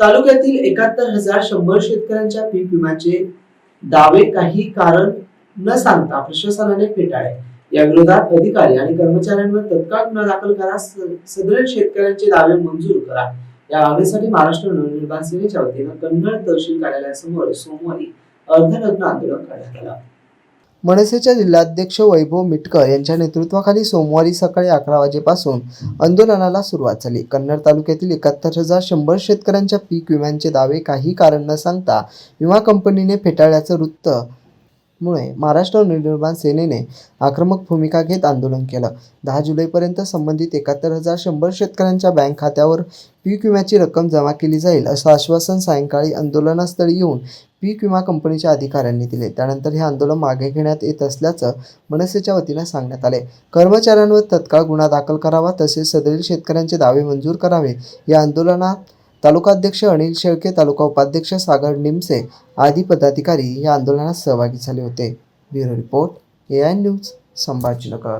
तालुक्यातील एकाहत्तर हजार शंभर शेतकऱ्यांच्या पीक विम्याचे दावे काही कारण न सांगता प्रशासनाने फेटाळले. या विरोधात अधिकारी आणि कर्मचाऱ्यांवर तत्काळ गुन्हा दाखल करा सदर शेतकऱ्यांचे दावे मंजूर करा. या मागणीसाठी महाराष्ट्र नवनिर्माण सेनेच्या वतीनं कन्नड तहसील कार्यालयासमोर सोमवारी अर्धनग्न आंदोलन करण्यात आलं. मनसेच्या जिल्हाध्यक्ष वैभव मिटकर यांच्या नेतृत्वाखाली सोमवारी सकाळी अकरा वाजेपासून आंदोलनाला सुरुवात झाली. कन्नड तालुक्यातील एकाहत्तर हजार शंभर शेतकऱ्यांच्या पीक विम्यांचे दावे काही कारण न सांगता विमा कंपनीने फेटाळल्याचं वृत्त मुळे महाराष्ट्र नवनिर्माण सेनेने आक्रमक भूमिका घेत आंदोलन केलं. दहा जुलैपर्यंत संबंधित एकाहत्तर हजार शंभर शेतकऱ्यांच्या बँक खात्यावर पीक विम्याची रक्कम जमा केली जाईल असं आश्वासन सायंकाळी आंदोलनास्थळी येऊन पीक विमा कंपनीच्या अधिकाऱ्यांनी दिले. त्यानंतर हे आंदोलन मागे घेण्यात येत असल्याचं मनसेच्या वतीनं सांगण्यात आले. कर्मचाऱ्यांवर तत्काळ गुन्हा दाखल करावा तसेच सदरील शेतकऱ्यांचे दावे मंजूर करावे या आंदोलनात तालुकाध्यक्ष अनिल शेळके तालुका उपाध्यक्ष सागर निमसे आदी पदाधिकारी या आंदोलनात सहभागी झाले होते. Bureau report A I news Sambhajinagar.